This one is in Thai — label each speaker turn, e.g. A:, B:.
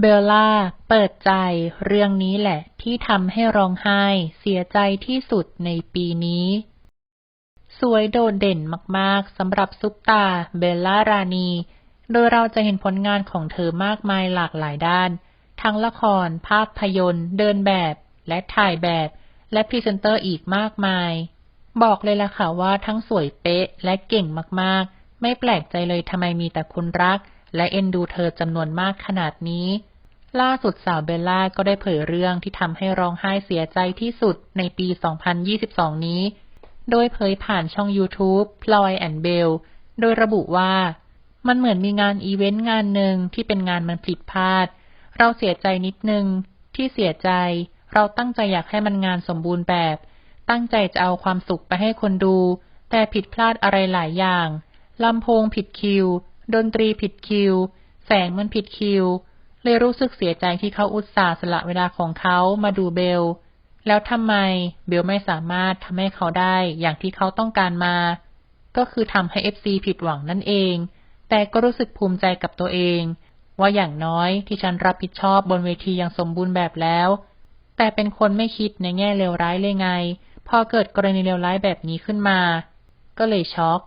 A: เบลล่า เปิดใจ เรื่องนี้แหละ ที่ทำให้ร้องไห้ เสียใจที่สุดในปีนี้ สวยโดดเด่นมากๆสำหรับซุปตา เบลล่ารานี โดยเราจะเห็นผลงานของเธอมากมายหลากหลายด้าน ทั้งละคร ภาพยนตร์ เดินแบบ และถ่ายแบบ และพรีเซนเตอร์อีกมากมาย บอกเลยล่ะค่ะว่าทั้งสวยเป๊ะและเก่งมากๆ ไม่แปลกใจเลยทำไมมีแต่คนรัก และเอ็นดูเธอจำนวนมากขนาดนี้ ล่าสุดสาวเบลล่าก็ได้เผยเรื่องที่ทำให้ร้องไห้เสียใจที่สุดในปี 2022 นี้ โดยเผยผ่านช่อง YouTube พลอยแอนเบลโดยระบุว่า มันเหมือนมีงานอีเวนต์งานหนึ่งที่เป็นงานมันผิดพลาด เราเสียใจนิดนึง ที่เสียใจ เราตั้งใจอยากให้มันงานสมบูรณ์แบบ ตั้งใจจะเอาความสุขไปให้คนดู แต่ผิดพลาดอะไรหลายอย่างลำโพงผิดคิว ดนตรีผิดคิว แสงมันผิดคิว เลยรู้สึกเสียใจที่เขาอุตส่าห์สละเวลาของเขามาดูเบล แล้วทำไมเบลไม่สามารถทำให้เขาได้อย่างที่เขาต้องการมา ก็คือทำให้ FC ผิดหวังนั่นเอง แต่ก็รู้สึกภูมิใจกับตัวเอง ว่าอย่างน้อยที่ฉันรับผิดชอบบนเวทีอย่างสมบูรณ์แบบแล้ว แต่เป็นคนไม่คิดในแง่เลวร้ายเลยไง พอเกิดกรณีเลวร้ายแบบนี้ขึ้นมา ก็เลยช็อก